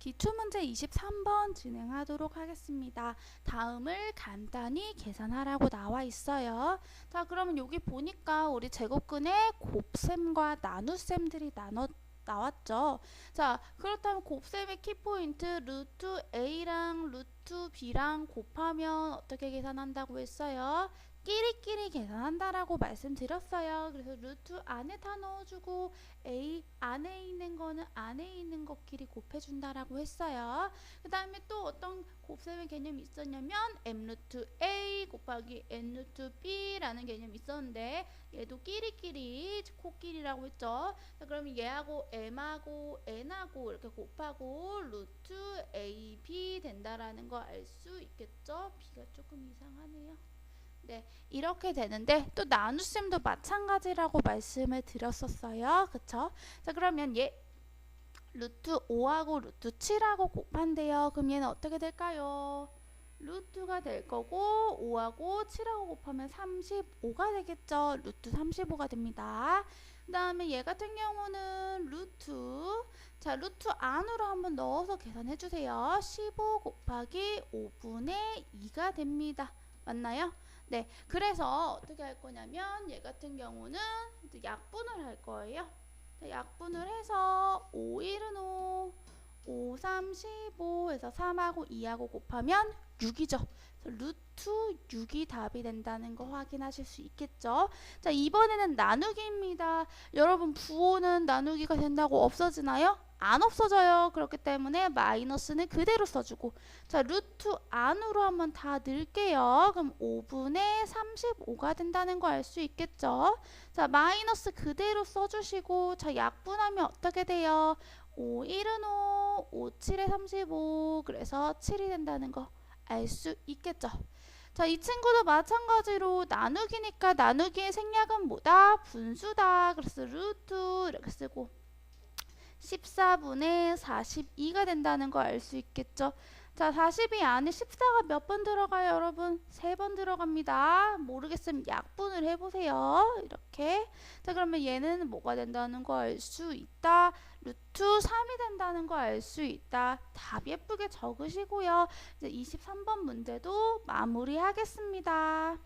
기출문제 23번 진행하도록 하겠습니다. 다음을 간단히 계산하라고 나와 있어요. 자, 그러면 여기 보니까 우리 제곱근에 곱셈과 나눗셈들이 나눠 나왔죠. 자, 그렇다면 곱셈의 키포인트 루트 A랑 루트 B랑 곱하면 어떻게 계산한다고 했어요? 끼리끼리 계산한다라고 말씀드렸어요. 그래서 루트 안에 다 넣어주고 A 안에 있는 거는 안에 있는 것끼리 곱해준다라고 했어요. 그 다음에 또 어떤 곱셈의 개념이 있었냐면 m 루트 A 곱하기 n 루트 B라는 개념이 있었는데 얘도 끼리끼리 코끼리라고 했죠. 자, 그러면 얘하고 m하고 n하고 이렇게 곱하고 루트 A, B 된다라는 거 알 수 있겠죠? B가 조금 이상하네요. 네, 이렇게 되는데 또 나눗셈도 마찬가지라고 말씀을 드렸었어요. 그쵸? 자, 그러면 얘 루트 5하고 루트 7하고 곱한대요. 그럼 얘는 어떻게 될까요? 루트가 될 거고 5하고 7하고 곱하면 35가 되겠죠. 루트 35가 됩니다. 그 다음에 얘 같은 경우는 루트 자 루트 안으로 한번 넣어서 계산해 주세요. 15 곱하기 5분의 2가 됩니다. 맞나요? 네, 그래서 어떻게 할 거냐면 얘 같은 경우는 약분을 할 거예요. 자, 약분을 해서 5, 1은 5, 5, 3, 15 해서 3하고 2하고 곱하면 6이죠. 루트 6이 답이 된다는 거 확인하실 수 있겠죠. 자, 이번에는 나누기입니다. 여러분 부호는 나누기가 된다고 없어지나요? 안 없어져요. 그렇기 때문에 마이너스는 그대로 써주고 자 루트 안으로 한번 다 넣을게요. 그럼 5분의 35가 된다는 거 알 수 있겠죠. 자 마이너스 그대로 써주시고 자 약분하면 어떻게 돼요? 5, 1은 5, 5, 7에 35 그래서 7이 된다는 거 알 수 있겠죠. 자, 이 친구도 마찬가지로 나누기니까 나누기의 생략은 뭐다? 분수다. 그래서 루트 이렇게 쓰고 14분의 42가 된다는 거 알 수 있겠죠. 자, 42 안에 14가 몇 번 들어가요, 여러분? 3번 들어갑니다. 모르겠으면 약분을 해보세요. 이렇게. 자, 그러면 얘는 뭐가 된다는 거 알 수 있다. 루트 3이 된다는 거 알 수 있다. 답 예쁘게 적으시고요. 이제 23번 문제도 마무리하겠습니다.